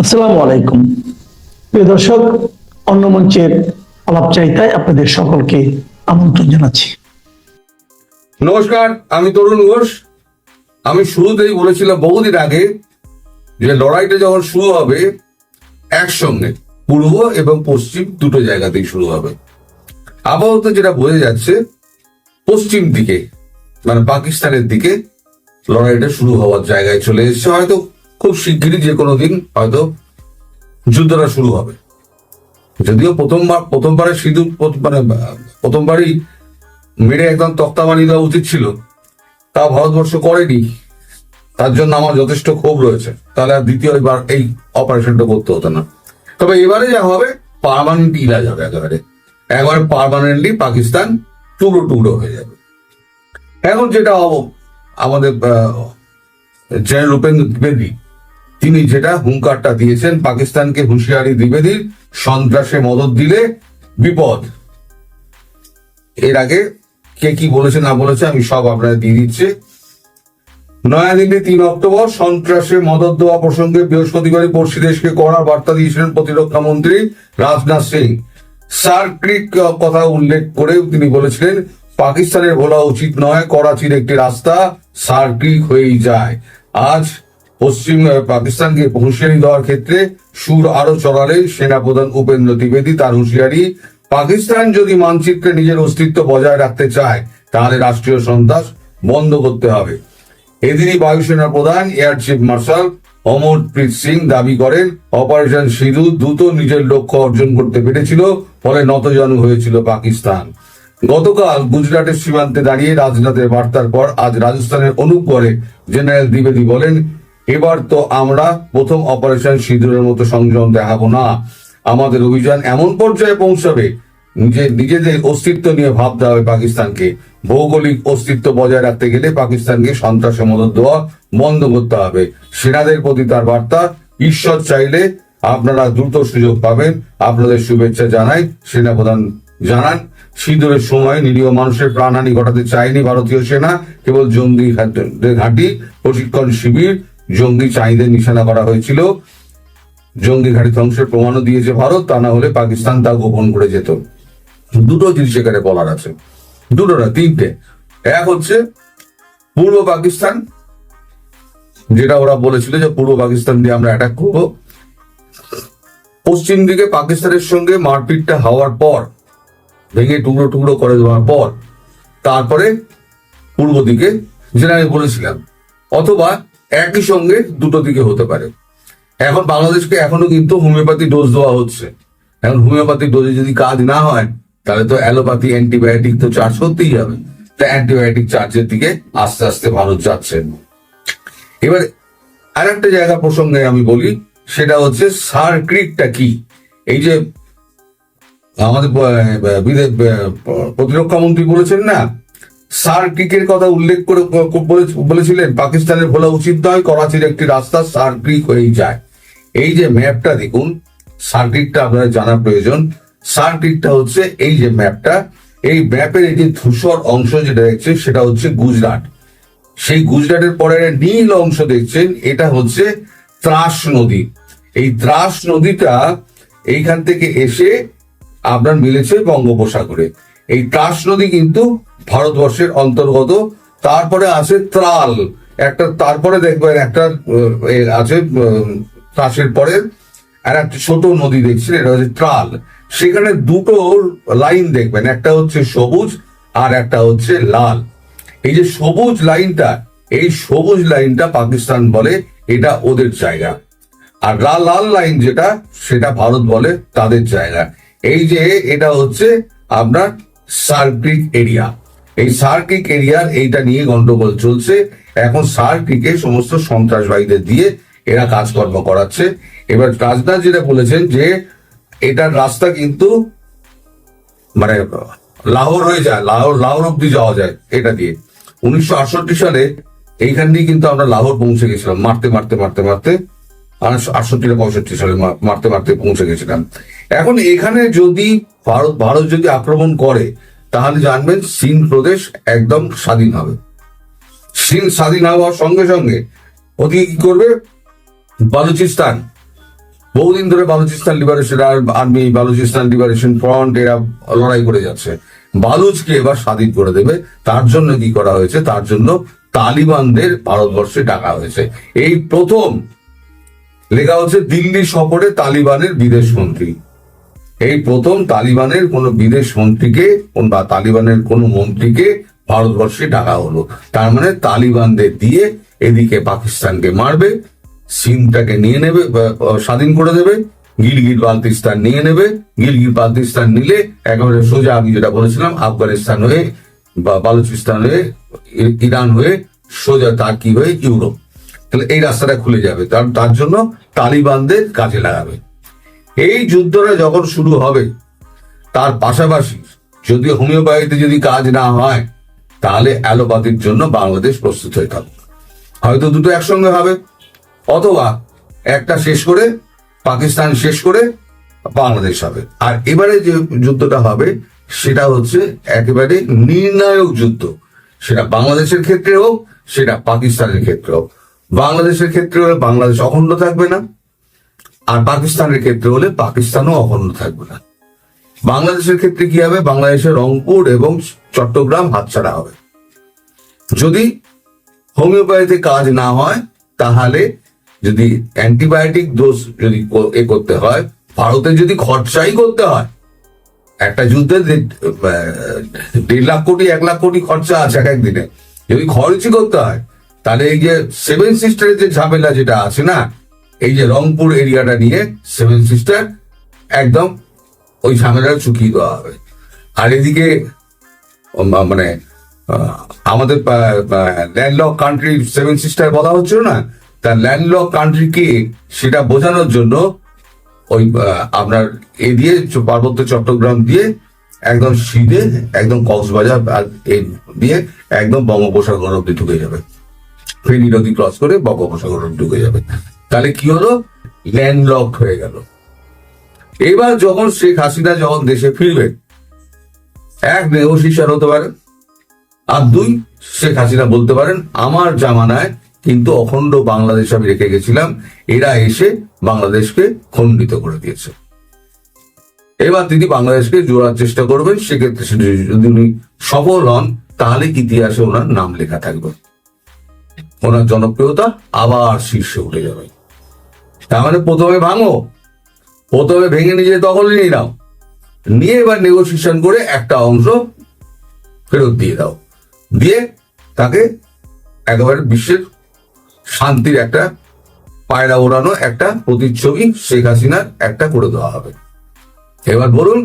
আসসালামু আলাইকুম। প্রিয় দর্শক, অন্য মঞ্চের আলাপচারিতায় আপনাদের সকলকে আমন্ত্রণ জানাচ্ছি। নমস্কার, আমি তরুণ ঘোষ। আমি শুরুতেই বলেছিলাম বহুদিন আগে যে লড়াইটা যখন শুরু হবে, একসঙ্গে পূর্ব এবং পশ্চিম দুটো জায়গাতেই শুরু হবে। আপাতত যেটা বোঝা যাচ্ছে, পশ্চিম দিকে মানে পাকিস্তানের দিকে লড়াইটা শুরু হওয়ার জায়গায় চলে এসেছে। হয়তো খুব শিগগিরই যে কোনো দিন হয়তো যুদ্ধটা শুরু হবে। যদিও প্রথমবার, প্রথমবারে সিঁদুর মানে প্রথমবারই মেরে একদম তক্তা বানিয়ে দেওয়া উচিত ছিল। তা ভারতবর্ষ করেনি। তার জন্য আমার যথেষ্ট ক্ষোভ রয়েছে। তাহলে আর দ্বিতীয়বার এই অপারেশনটা করতে হতো না। তবে এবারে যা হবে পার্মানেন্ট ইলাজ হবে একেবারে। একবারে পার্মানেন্টলি পাকিস্তান টুকরো টুকরো হয়ে যাবে। এখন যেটা হব- আমাদের জেনারেল উপেন্দ্র দ্বিবেদী তিনি যেটা হুঙ্কারটা দিয়েছেন, পাকিস্তানকে হুঁশিয়ারি দ্বিবেদীর সন্ত্রাসে মদত দিলে বিপদ। এর আগে কে কি বলেছে, না বলেছে, আমি সব আপনারা দিয়ে দিচ্ছি। নয়াদিল্লি তিন অক্টোবর, সন্ত্রাসে মদত দেওয়া প্রসঙ্গে বৃহস্পতিবার পড়শি দেশকে করার বার্তা দিয়েছিলেন প্রতিরক্ষা মন্ত্রী রাজনাথ সিং। সার্ক্রিক কথা উল্লেখ করে তিনি বলেছিলেন, পাকিস্তানের বলা উচিত নয়, করাচির একটি রাস্তা সার্ক্রিক হয়েই যায়। আজ পশ্চিম পাকিস্তানকে হুঁশিয়ারি দেওয়ার ক্ষেত্রে সুর আরও চড়ালে সেনাপ্রধান উপেন্দ্র দ্বিবেদী তার হুঁশিয়ারি, পাকিস্তান যদি মানচিত্রে নিজের অস্তিত্ব বজায় রাখতে চায়, তাহলে রাষ্ট্রীয় সন্ত্রাস বন্ধ করতে হবে। এদিনই বায়ুসেনা প্রধান, air chief marshal Amarpreet Singh দাবি করেন, অপারেশন সিঁদুর দ্রুত নিজের লক্ষ্য অর্জন করতে পেরেছিল, ফলে নতজানু হয়েছিল পাকিস্তান। গতকাল গুজরাটের সীমান্তে দাঁড়িয়ে রাজনাথের বার্তার পর আজ রাজস্থানের অনুপরে জেনারেল দ্বিবেদী বলেন এবার তো আমরা প্রথম অপারেশন সিঁদুরের মতো সংযম দেখাবো না। আমাদের অভিযান এমন পর্যায়ে পৌঁছাবে, যে নিজেদের অস্তিত্ব নিয়ে ভাবতে হবে পাকিস্তানকে। ভৌগোলিক অস্তিত্ব বজায় রাখতে গেলে পাকিস্তানকে সন্ত্রাসে মদত দেওয়া বন্ধ করতে হবে। সেনাদের প্রতি তার বার্তা, ঈশ্বর চাইলে আপনারা দ্রুত সুযোগ পাবেন। আপনাদের শুভেচ্ছা জানাই, সেনাপ্রধান জানান, সিঁদুরের সময় নিরীহ মানুষের প্রাণহানি ঘটাতে চায়নি ভারতীয় সেনা। কেবল জঙ্গি ঘাঁটি, প্রশিক্ষণ শিবির জঙ্গি চাহিদা নিশানা করা হয়েছিল। জঙ্গি ঘাঁটি ধ্বংসের প্রমাণও দিয়েছে ভারত, তা না হলে পাকিস্তান তা গোপন করে যেত। দুটো জিনিস এখানে বলার আছে। দুটো না, তিনটে। এক হচ্ছে, পূর্ব পাকিস্তান, যেটা ওরা বলেছিল যে পূর্ব পাকিস্তান দিয়ে আমরা অ্যাটাক করব। পশ্চিম দিকে পাকিস্তানের সঙ্গে মারপিটটা হওয়ার পর, ভেঙে টুকরো টুকরো করে দেওয়ার পর, তারপরে পূর্ব দিকে, যেটা আমি বলেছিলাম, অথবা একই সঙ্গে দুটো দিকে হতে পারে। এখন বাংলাদেশকে এখনও কিন্তু হোমিওপ্যাথি ডোজ দেওয়া হচ্ছে। এখন হোমিওপ্যাথি ডোজে যদি কাজ না হয়, তাহলে তো অ্যালোপ্যাথি, অ্যান্টিবায়োটিক তো চার্জ করতেই হবে। তা অ্যান্টিবায়োটিক চার্জের দিকে আস্তে আস্তে ভারত যাচ্ছে। এবার আর একটা জায়গা প্রসঙ্গে আমি বলি, সেটা হচ্ছে সার ক্রিকটা কি? এই যে আমাদের প্রতিরক্ষা মন্ত্রী বলেছেন না সার ক্রিকের কথা উল্লেখ করে বলেছিলেন, পাকিস্তানের বলা উচিত নয়, করাচির একটি রাস্তা সার ক্রিক হয়েই যায়। এই যে ম্যাপটা দেখুন, সার ক্রিকটা আপনার জানা প্রয়োজন। সার ক্রিকটা হচ্ছে এই যে ম্যাপটা, এই ম্যাপের এই যে ধূসর অংশ যেটা দেখছেন সেটা হচ্ছে গুজরাট। সেই গুজরাটের পরে নীল অংশ দেখছেন, এটা হচ্ছে ত্রাস নদী। এই ত্রাস নদীটা এইখান থেকে এসে আপনার মিলেছে বঙ্গোপসাগরে। এই ত্রাস নদী কিন্তু ভারতবর্ষের অন্তর্গত। তারপরে আছে ত্রাল। একটা তারপরে দেখবেন একটা আছে ত্রাসের পরে আর একটা ছোট নদী দেখছেন, এটা হচ্ছে ত্রাল। সেখানে দুটো লাইন দেখবেন, একটা হচ্ছে সবুজ আর একটা হচ্ছে লাল। এই যে সবুজ লাইনটা, এই সবুজ লাইনটা পাকিস্তান বলে, এটা ওদের জায়গা। আর লাল লাল লাইন যেটা, সেটা ভারত বলে তাদের জায়গা। এই যে এটা হচ্ছে আপনার সার্কিক এরিয়া। এই সার্কিক এরিয়ার এইটা নিয়ে গন্ডগোল চলছে। এখন সার্কিকে সমস্ত সন্ত্রাসবাদীদের দিয়ে এরা কাজকর্ম করাচ্ছে। এবার রাজনাথ যেটা বলেছেন যে, এটার রাস্তা কিন্তু মানে লাহোর হয়ে যায়, লাহোর লাহোর অব্দি যাওয়া যায় এটা দিয়ে। উনিশশো আটষট্টি সালে এইখান দিয়ে কিন্তু আমরা লাহোর পৌঁছে গেছিলাম, মারতে মারতে মারতে মারতে। আটষট্টি না পঁয়ষট্টি সালে মারতে মারতে পৌঁছে গেছিলাম। এখন এখানে যদি ভারত ভারত যদি আক্রমণ করে, তাহলে জানবেন সিন প্রদেশ একদম স্বাধীন হবে। সিন স্বাধীন হওয়ার সঙ্গে সঙ্গে ওদিকে কি করবে? বালুচিস্তান। বহুদিন ধরে Balochistan liberation army Balochistan liberation front এরা লড়াই করে যাচ্ছে। বালুচকে এবার স্বাধীন করে দেবে। তার জন্য কি করা হয়েছে? তার জন্য তালিবানদের ভারতবর্ষে ডাকা হয়েছে। এই প্রথম লেখা হচ্ছে দিল্লি সফরে তালিবানের বিদেশ মন্ত্রী। এই প্রথম তালিবানের কোন বিদেশ মন্ত্রীকে বা তালিবানের কোন মন্ত্রীকে ভারতবর্ষে ডাকা হলো। তার মানে তালিবানদের দিয়ে এদিকে পাকিস্তানকে মারবে সিনটাকে নিয়ে নেবে স্বাধীন করে দেবে, গিলগিট বালতিস্তান নিয়ে নেবে, গিলগিট বালতিস্তান নিলে একেবারে সোজা আমি যেটা বলেছিলাম, আফগানিস্তান হয়ে বা বালুচিস্তান হয়ে ইরান হয়ে সোজা তার্কি হয়ে ইউরোপ। তাহলে এই রাস্তাটা খুলে যাবে। তার তার জন্য তালিবানদের কাজে লাগাবে। এই যুদ্ধটা যখন শুরু হবে, তার পাশাপাশি যদি হোমিওপ্যাথিতে যদি কাজ না হয়, তাহলে অ্যালোপ্যাথির জন্য বাংলাদেশ প্রস্তুত হয়ে থাকবে হয়তো দুটো একসঙ্গে হবে। অথবা একটা শেষ করে, পাকিস্তান শেষ করে বাংলাদেশ হবে। আর এবারে যে যুদ্ধটা হবে, সেটা হচ্ছে একেবারে নির্ণায়ক যুদ্ধ। সেটা বাংলাদেশের ক্ষেত্রে হোক, সেটা পাকিস্তানের ক্ষেত্রে হোক। বাংলাদেশের ক্ষেত্রে হলে বাংলাদেশ অখণ্ড থাকবে না, আর পাকিস্তানের ক্ষেত্রে হলে পাকিস্তানও অখণ্ড থাকবে না। বাংলাদেশের ক্ষেত্রে কি হবে? বাংলাদেশের রংপুর এবং চট্টগ্রাম হাতছাড়া হবে। যদি হোমিওপ্যাথিতে কাজ না হয়, তাহলে যদি অ্যান্টিবায়োটিক ডোজ যদি এ করতে হয়, ভারতে যদি খরচাই করতে হয়, একটা যুদ্ধে দেড় লাখ কোটি, এক লাখ কোটি খরচা আছে এক একদিনে। যদি খরচই করতে হয় তাহলে এই যে সেভেন সিস্টারের যে ঝামেলা যেটা আছে না, এই যে রংপুর এরিয়াটা নিয়ে সেভেন সিস্টার একদম ওই ঝামেলাটা চুকিয়ে দেওয়া হবে। আর এদিকে মানে আমাদের ল্যান্ডলক কান্ট্রি সেভেন সিস্টার বলা হচ্ছিল না, তা ল্যান্ডলক কান্ট্রিকে সেটা বোঝানোর জন্য ওই আপনার এ দিয়ে পার্বত্য চট্টগ্রাম দিয়ে একদম সিধে একদম কক্সবাজার দিয়ে একদম বঙ্গোপসাগর অব্দি ঢুকে যাবে। ফেনী নদী ক্রস করে বঙ্গোপসাগর ঢুকে যাবে। তাহলে কি হলো? ল্যান্ডলক হয়ে গেল। এবার যখন শেখ হাসিনা যখন দেশে ফিরবেন, এক নেগোসিয়েশন হতে পারে, আর দুই, শেখ হাসিনা বলতে পারেন, আমার জামানায় কিন্তু অখণ্ড বাংলাদেশ আমি রেখে গেছিলাম, এরা এসে বাংলাদেশকে খণ্ডিত করে দিয়েছে। এবার তিনি বাংলাদেশকে জোড়ার চেষ্টা করবেন, সেক্ষেত্রে যদি উনি সফল হন, তাহলে ইতিহাসে ওনার নাম লেখা থাকবে? ওনার জনপ্রিয়তা আবার শীর্ষে উঠে যাবে। তার মানে প্রথমে ভাঙো, প্রথমে ভেঙে নিজে দখল নিয়ে নাও। নিয়ে এবার নেগোসিয়েশন করে একটা অংশ ফেরত দিয়ে দাও। দিয়ে তাকে একেবারে বিশ্বের শান্তির একটা পায়রা ওড়ানো, একটা প্রতিচ্ছবি শেখ হাসিনার একটা করে দেওয়া হবে। এবার বলুন,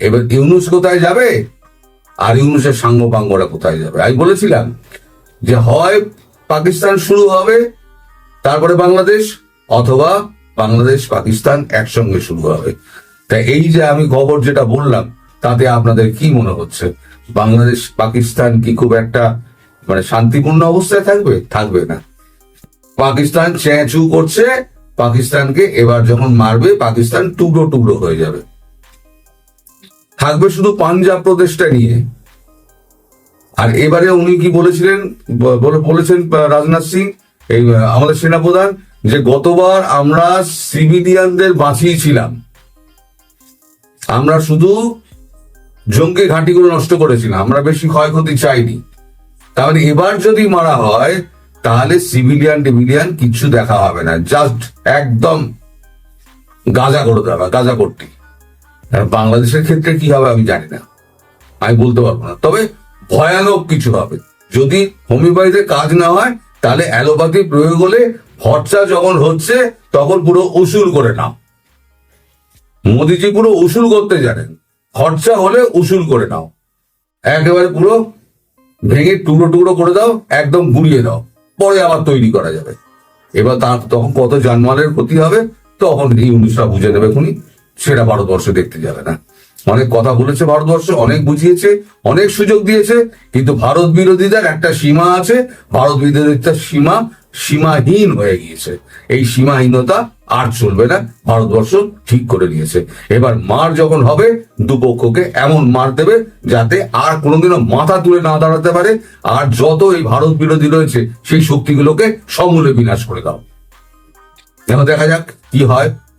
এবার ইউনুস কোথায় যাবে? আর ইউনুসের সাঙ্গ পাঙ্গরা কোথায় যাবে? আমি বলেছিলাম যে হয় পাকিস্তান শুরু হবে, তারপরে বাংলাদেশ, অথবা বাংলাদেশ, পাকিস্তান একসঙ্গে শুরু হবে। তা এই যে আমি খবর যেটা বললাম, তাতে আপনাদের কি মনে হচ্ছে? বাংলাদেশ, পাকিস্তান কি খুব একটা মানে শান্তিপূর্ণ অবস্থায় থাকবে? থাকবে না। পাকিস্তান চেঁচু করছে, পাকিস্তানকে এবার যখন মারবে, পাকিস্তান টুকরো টুকরো হয়ে যাবে। থাকবে শুধু পাঞ্জাব প্রদেশটা নিয়ে। আর এবারে উনি কি বলেছিলেন? বলে, বলেছেন রাজনাথ সিং, এই আমাদের সেনাপ্রধান, যে গতবার আমরা সিভিলিয়ানদের বাঁচিয়েছিলাম। আমরা শুধু জঙ্গি ঘাঁটিগুলো নষ্ট করেছিলাম, আমরা বেশি ক্ষয়ক্ষতি চাইনি। তাহলে এবার যদি মারা হয়, তাহলে সিভিলিয়ান টিভিলিয়ান কিছু দেখা হবে না, জাস্ট একদম গাজা করে দেওয়া, গাজা করতে। বাংলাদেশের ক্ষেত্রে কি হবে আমি জানি না, আমি বলতে পারব না। তবে ভয়ানক কিছু হবে। যদি হোমিওপ্যাথিতে কাজ না হয়, তাহলে অ্যালোপ্যাথি প্রয়োগ হলে খরচা যখন হচ্ছে, তখন পুরো উসুল করে নাও। মোদিজি পুরো উসুল করতে জানেন। খরচা হলে উসুল করে নাও। একেবারে পুরো ভেঙে টুকরো টুকরো করে দাও, একদম গুড়িয়ে দাও। পরে আবার তৈরি করা যাবে। এবার তার তখন কত জানমালের ক্ষতি হবে, তখন ইউনিসরা বুঝে নেবে খুনি। সেটা ভারতবর্ষে দেখতে যাবে না। অনেক কথা বলেছে ভারতবর্ষ, অনেক বুঝিয়েছে, অনেক সুযোগ দিয়েছে, কিন্তু ভারত বিরোধীদের একটা সীমা আছে, ভারত বিরোধীদের সীমা সীমাহীন হয়ে গিয়েছে। এই সীমাহীনতা আর চলবে না, ভারতবর্ষ ঠিক করে নিয়েছে। এবার মার যখন হবে, দুপক্ষকে এমন মার দেবে যাতে আর কোনোদিনও মাথা তুলে না দাঁড়াতে পারে, আর যত এই ভারত বিরোধী রয়েছে, সেই শক্তিগুলোকে সমূলে বিনাশ করে দাও। এখন দেখা যাক কি হয়।